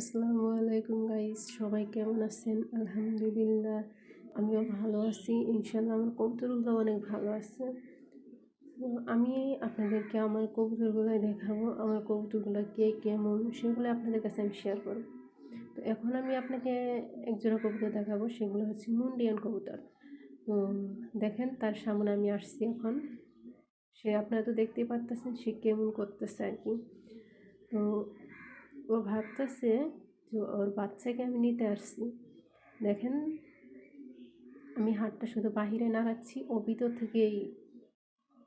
আসসালামু আলাইকুম গাইস, সবাই কেমন আছেন? আলহামদুলিল্লাহ, আমিও ভালো আছি। ইনশাল্লাহ আমার কবুতরগুলো অনেক ভালো আছে। আমি আপনাদেরকে আমার কবুতরগুলো দেখাবো। আমার কবুতরগুলো কে কেমন, সেগুলো আপনাদের কাছে আমি শেয়ার করব। তো এখন আমি আপনাকে একজোড়া কবুতর দেখাবো, সেগুলো হচ্ছে মুন্ডিয়ান কবুতর। তো দেখেন, তার সামনে আমি আসছি এখন। সে আপনারা তো দেখতেই পারতেছেন, সে কেমন করতেছে আর কি। তো ও ভাবতেছে যে ওর বাচ্চাকে আমি নিতে আসছি। দেখেন, আমি হাতটা শুধু বাহিরে নাড়াচ্ছি ও ভিতর থেকেই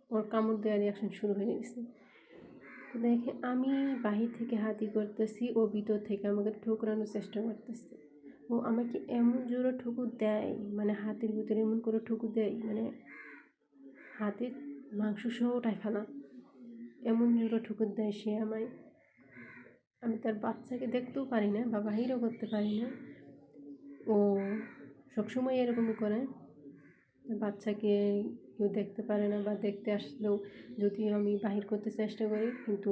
ওর কামড় দেওয়ার রিয়াকশন শুরু হয়ে গেছে। তো দেখে, আমি বাহির থেকে হাতি করতেছি ও ভিতর থেকে আমাকে ঠোকরানোর চেষ্টা করতেছে। ও আমাকে এমন জোরে ঠুকুর দেয় মানে হাতের ভিতরে এমন করে ঠুকুর দেয় মানে হাতের মাংস সহ ওটাই ফেলা। এমন জোরে ঠুকুর দেয় সে আমায়। আমি তার বাচ্চাকে দেখতেও পারি না বা বাহিরও করতে পারি না। ও সবসময় এরকমই করে। বাচ্চাকে কেউ দেখতে পারে না বা দেখতে আসলেও যদিও আমি বাহির করতে চেষ্টা করি, কিন্তু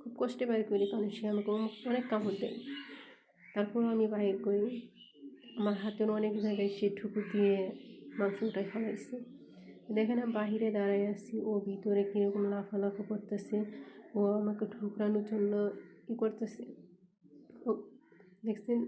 খুব কষ্টে বাহির করি কারণ সে আমাকে অনেক কাপড় দেয়। তারপরও আমি বাহির করি। আমার হাতের অনেক জায়গায় সে ঠুকু দিয়ে মাংসটাই ফেলাইছে। দেখেন আমি বাহিরে দাঁড়াই আছি, ও ভিতরে কীরকম লাফালাফা করতেছে, ও আমাকে ঠুকরানোর জন্য কী করতেছে। ও, দেখছেন?